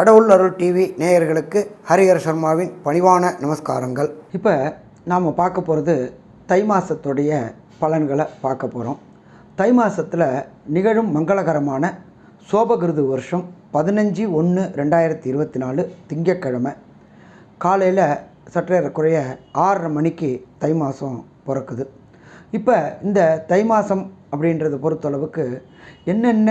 கடவுள் அருள் டிவி நேயர்களுக்கு ஹரிஹர சர்மாவின் பணிவான நமஸ்காரங்கள். இப்போ நாம் பார்க்க போகிறது தை மாதத்துடைய பலன்களை பார்க்க போகிறோம் தை மாதத்தில் நிகழும் மங்களகரமான சோபகிருது வருஷம் பதினஞ்சு ஒன்று ரெண்டாயிரத்தி இருபத்தி நாலு திங்கட்கிழமை. காலையில் சற்றேறக்குறைய ஆறரை மணிக்கு தை மாதம் பிறக்குது. இப்போ இந்த தை மாதம் அப்படின்றத பொறுத்தளவுக்கு என்னென்ன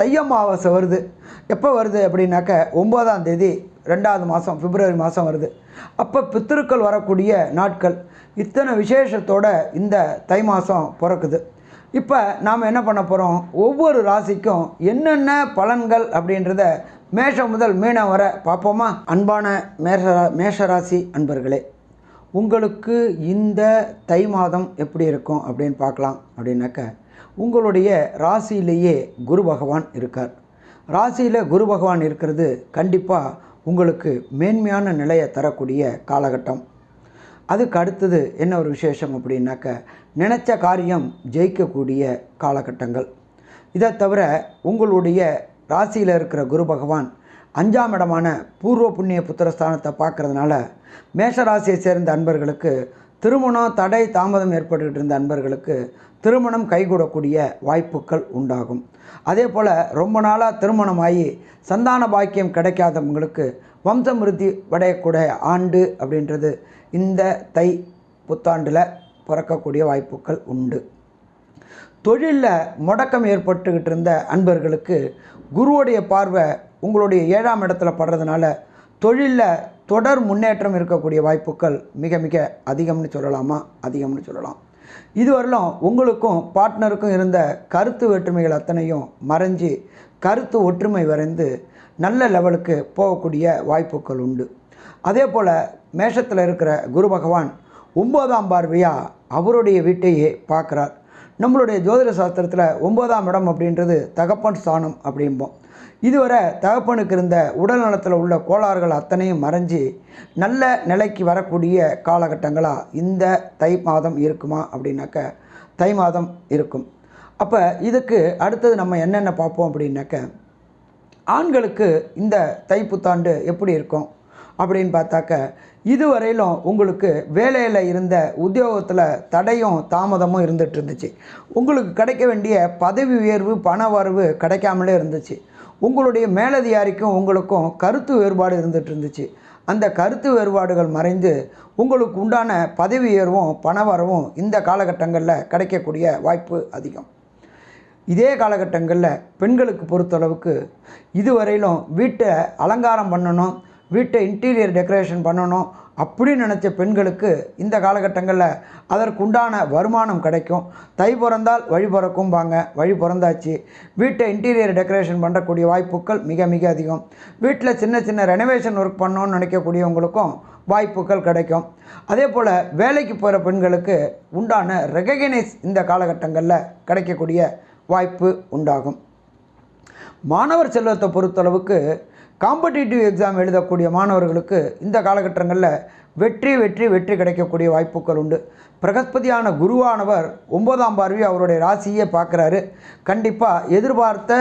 தையம்மாவாசை அமாவாசை வருது. எப்போ வருது அப்படின்னாக்க ஒம்போதாம் தேதி ரெண்டாவது மாதம் பிப்ரவரி மாதம் வருது. அப்போ பித்திருக்கள் வரக்கூடிய நாட்கள். இத்தனை விசேஷத்தோட இந்த தை மாதம் பிறக்குது. இப்போ நாம் என்ன பண்ண போகிறோம்? ஒவ்வொரு ராசிக்கும் என்னென்ன பலன்கள் அப்படின்றத மேஷம் முதல் மீனம் வர பார்ப்போமா? அன்பான மேஷ மேஷராசி அன்பர்களே உங்களுக்கு இந்த தை மாதம் எப்படி இருக்கும் அப்படின்னு பார்க்கலாம் அப்படின்னாக்க உங்களுடைய ராசியிலேயே குரு பகவான் இருக்கார். ராசியில் குரு பகவான் இருக்கிறது கண்டிப்பாக உங்களுக்கு மேன்மையான நிலையை தரக்கூடிய காலகட்டம். அதுக்கு அடுத்தது என்ன ஒரு விசேஷம் அப்படின்னாக்க நினச்ச காரியம் ஜெயிக்கக்கூடிய காலகட்டங்கள். இதை தவிர உங்களுடைய ராசியில் இருக்கிற குரு பகவான் அஞ்சாம் இடமான பூர்வ புண்ணிய புத்திரஸ்தானத்தை பார்க்குறதுனால மேஷராசியை சேர்ந்த அன்பர்களுக்கு திருமணம் தடை தாமதம் ஏற்பட்டுக்கிட்டு இருந்த அன்பர்களுக்கு திருமணம் கைகூடக்கூடிய வாய்ப்புகள் உண்டாகும். அதே போல் ரொம்ப நாளாக திருமணமாகி சந்தான பாக்கியம் கிடைக்காதவங்களுக்கு வம்சமிருத்தி அடையக்கூடிய ஆண்டு அப்படின்றது இந்த தை புத்தாண்டில் பிறக்கக்கூடிய வாய்ப்புகள் உண்டு. தொழிலில் முடக்கம் ஏற்பட்டுக்கிட்டு இருந்த அன்பர்களுக்கு குருவுடைய பார்வை உங்களுடைய ஏழாம் இடத்துல படுறதுனால தொழிலில் தொடர் முன்னேற்றம் இருக்கக்கூடிய வாய்ப்புகள் மிக மிக அதிகம்னு சொல்லலாமா? அதிகம்னு சொல்லலாம். இதுவரையிலும் உங்களுக்கும் பார்ட்னருக்கும் இருந்த கருத்து வேற்றுமைகள் அத்தனையும் மறைஞ்சு கருத்து ஒற்றுமை வரைந்து நல்ல லெவலுக்கு போகக்கூடிய வாய்ப்புகள் உண்டு. அதே போல் மேஷத்தில் இருக்கிற குரு பகவான் ஒம்போதாம் பார்வையாக அவருடைய வீட்டையே பார்க்குறார். நம்மளுடைய ஜோதிட சாஸ்திரத்தில் ஒன்பதாம் இடம் அப்படின்றது தகப்பன் ஸ்தானம் அப்படிம்போம். இதுவரை தகப்பனுக்கு இருந்த உடல் நலத்தில் உள்ள கோளாறுகள் அத்தனையும் மறைஞ்சு நல்ல நிலைக்கு வரக்கூடிய காலகட்டங்களாக இந்த தை மாதம் இருக்குமா அப்படின்னாக்க தை மாதம் இருக்கும். அப்போ இதுக்கு அடுத்தது நம்ம என்னென்ன பார்ப்போம் அப்படின்னாக்க ஆண்களுக்கு இந்த தை புத்தாண்டு எப்படி இருக்கும்? அப்படின்னு பார்த்தாக்க இதுவரையிலும் உங்களுக்கு வேலையில் இருந்த உத்தியோகத்தில் தடையும் தாமதமும் இருந்துகிட்டு இருந்துச்சு உங்களுக்கு கிடைக்க வேண்டிய பதவி உயர்வு பண வரவு கிடைக்காமலே இருந்துச்சு. உங்களுடைய மேலதிகாரிக்கும் உங்களுக்கும் கருத்து வேறுபாடு இருந்துகிட்டு இருந்துச்சு அந்த கருத்து வேறுபாடுகள் மறைந்து உங்களுக்கு உண்டான பதவி உயர்வும் பண வரவும் இந்த காலகட்டங்களில் கிடைக்கக்கூடிய வாய்ப்பு அதிகம். இதே காலகட்டங்களில் பெண்களுக்கு பொறுத்தளவுக்கு இதுவரையிலும் வீட்டை அலங்காரம் பண்ணணும் வீட்டை இன்டீரியர் டெக்கரேஷன் பண்ணணும் அப்படின்னு நினச்ச பெண்களுக்கு இந்த காலகட்டங்களில் அதற்குண்டான வருமானம் கிடைக்கும். தை பிறந்தால் வழி பிறக்கும்பாங்க. வழி பிறந்தாச்சு. வீட்டை இன்டீரியர் டெக்கரேஷன் பண்ணக்கூடிய வாய்ப்புகள் மிக மிக அதிகம். வீட்டில் சின்ன சின்ன ரெனோவேஷன் ஒர்க் பண்ணணும்னு நினைக்கக்கூடியவங்களுக்கும் வாய்ப்புகள் கிடைக்கும். அதே போல் வேலைக்கு போகிற பெண்களுக்கு உண்டான ரெகக்னைஸ் இந்த காலகட்டங்களில் கிடைக்கக்கூடிய வாய்ப்பு உண்டாகும். மாணவர் செல்வத்தை பொறுத்தளவுக்கு காம்படிட்டிவ் எக்ஸாம் எழுதக்கூடிய மாணவர்களுக்கு இந்த காலகட்டங்களில் வெற்றி வெற்றி வெற்றி கிடைக்கக்கூடிய வாய்ப்புகள் உண்டு. பிரகஸ்பதியான குருவானவர் ஒன்பதாம் பார்வை அவருடைய ராசியை பார்க்குறாரு. கண்டிப்பாக எதிர்பார்த்த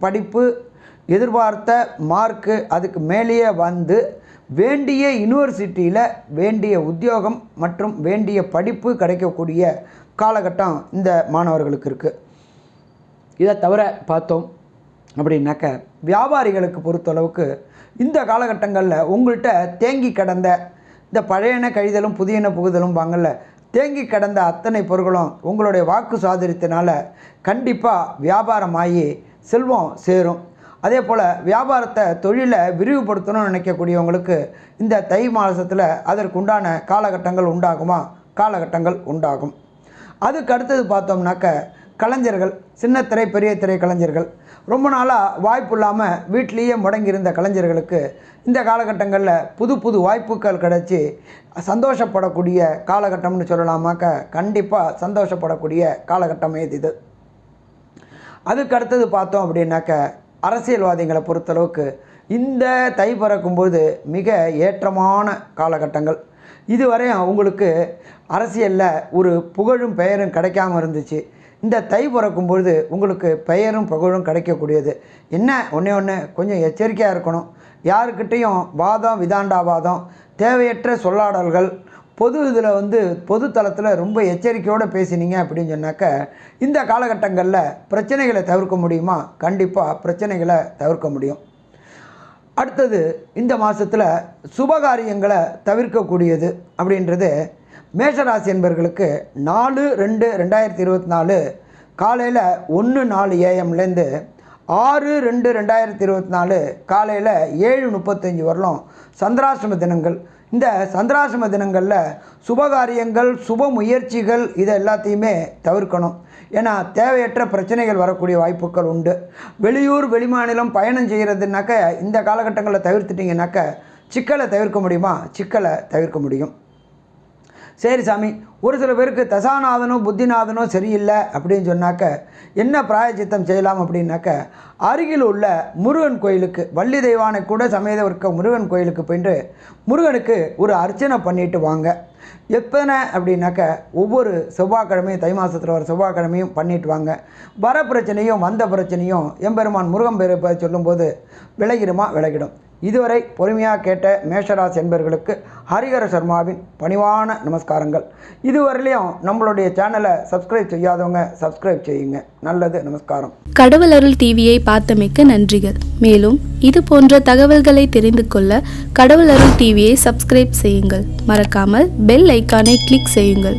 படிப்பு எதிர்பார்த்த மார்க்கு அதுக்கு மேலேயே வந்து வேண்டிய யூனிவர்சிட்டியில் வேண்டிய உத்தியோகம் மற்றும் வேண்டிய படிப்பு கிடைக்கக்கூடிய காலகட்டம் இந்த மாணவர்களுக்கு இருக்குது இதை தவிர பார்த்தோம் அப்படின்னாக்க வியாபாரிகளுக்கு பொறுத்தளவுக்கு இந்த காலகட்டங்களில் உங்கள்கிட்ட தேங்கி கிடந்த இந்த பழையன கழிதலும் புதியன புகுதலும் வாங்கல தேங்கி கிடந்த அத்தனை பொருட்களும் உங்களுடைய வாக்கு சாதுரியத்தினால கண்டிப்பாக வியாபாரமாகி செல்வம் சேரும். அதே போல் வியாபாரத்தை தொழிலை விரிவுபடுத்தணும்னு நினைக்கக்கூடியவங்களுக்கு இந்த தை மாதத்தில் அதற்குண்டான காலகட்டங்கள் உண்டாகுமா? காலகட்டங்கள் உண்டாகும். அதுக்கு அடுத்தது பார்த்தோம்னாக்க கலைஞர்கள் சின்ன திரை பெரிய திரை கலைஞர்கள். ரொம்ப நாளாக வாய்ப்பு இல்லாமல் வீட்லேயே முடங்கியிருந்த கலைஞர்களுக்கு இந்த காலகட்டங்களில் புது புது வாய்ப்புகள் கிடைச்சி சந்தோஷப்படக்கூடிய காலகட்டம்னு சொல்லலாமாக்க கண்டிப்பாக சந்தோஷப்படக்கூடிய காலகட்டமே இது அதுக்கு அடுத்தது பார்த்தோம் அப்படின்னாக்க அரசியல்வாதிகளை பொறுத்தளவுக்கு இந்த தை பிறக்கும்போது மிக ஏற்றமான காலகட்டங்கள். இதுவரையும் உங்களுக்கு அரசியலில் ஒரு புகழும் பெயரும் கிடைக்காம இருந்துச்சு. இந்த தை பிறக்கும் பொழுது உங்களுக்கு பெயரும் புகழும் கிடைக்கக்கூடியது. என்ன? ஒன்றே ஒன்று கொஞ்சம் எச்சரிக்கையாக இருக்கணும். யாருக்கிட்டேயும் வாதம் விதாண்டாவாதம் தேவையற்ற சொல்லாடல்கள் பொது இதில் வந்து பொது தளத்தில் ரொம்ப எச்சரிக்கையோடு பேசினீங்க அப்படின்னு சொன்னாக்க இந்த காலகட்டங்களில் பிரச்சனைகளை தவிர்க்க முடியுமா? கண்டிப்பாக பிரச்சனைகளை தவிர்க்க முடியும். அடுத்தது இந்த மாதத்தில் சுபகாரியங்களை தவிர்க்கக்கூடியது அப்படின்றது மேஷராசி என்பவர்களுக்கு நாலு ரெண்டு ரெண்டாயிரத்தி இருபத்தி நாலு காலையில் ஒன்று நாலு ஏஎம்லேருந்து ஆறு ரெண்டு ரெண்டாயிரத்தி இருபத்தி நாலு காலையில் ஏழு முப்பத்தஞ்சு வரலும். சந்திராசிரம தினங்கள். இந்த சந்திராசிரம தினங்களில் சுபகாரியங்கள் சுப முயற்சிகள் இதை எல்லாத்தையுமே தவிர்க்கணும். ஏன்னா தேவையற்ற பிரச்சனைகள் வரக்கூடிய வாய்ப்புகள் உண்டு. வெளியூர் வெளிமாநிலம் பயணம் செய்கிறதுனாக்க இந்த காலகட்டங்களில் தவிர்த்துட்டிங்கனாக்க சிக்கலை தவிர்க்க முடியுமா? சிக்கலை தவிர்க்க முடியும். சரி சாமி ஒரு சில பேருக்கு தசாநாதனோ புத்திநாதனோ சரியில்லை அப்படின்னு சொன்னாக்க என்ன பிராயச்சித்தம் செய்யலாம் அப்படின்னாக்க அருகில் உள்ள முருகன் கோயிலுக்கு வள்ளி தெய்வானை கூட சமேத இருக்க முருகன் கோயிலுக்கு போயிட்டு முருகனுக்கு ஒரு அர்ச்சனை பண்ணிட்டு வாங்க. எத்தனை அப்படின்னாக்க ஒவ்வொரு செவ்வாய்க்கிழமையும் தை மாதத்தில் வர செவ்வாய்க்கிழமையும் பண்ணிட்டு வாங்க. வர பிரச்சனையும் வந்த பிரச்சனையும் எம்பெருமான் முருகன் பேரை சொல்லும்போது விலகிடுமா விலகிடும். இதுவரை பொறுமையாக கேட்ட மேஷராசி என்பவர்களுக்கு ஹரிஹர சர்மாவின் பணிவான நமஸ்காரங்கள். இதுவரையிலையும் நம்மளுடைய சேனலை சப்ஸ்கிரைப் செய்யாதவங்க சப்ஸ்கிரைப் செய்யுங்க. நல்லது நமஸ்காரம். கடவுள் அருள் டிவியை பார்த்தமைக்க நன்றிகள். மேலும் இது போன்ற தகவல்களை தெரிந்து கொள்ள கடவுள் அருள் டிவியை சப்ஸ்கிரைப் செய்யுங்கள். மறக்காமல் பெல் ஐக்கானை கிளிக் செய்யுங்கள்.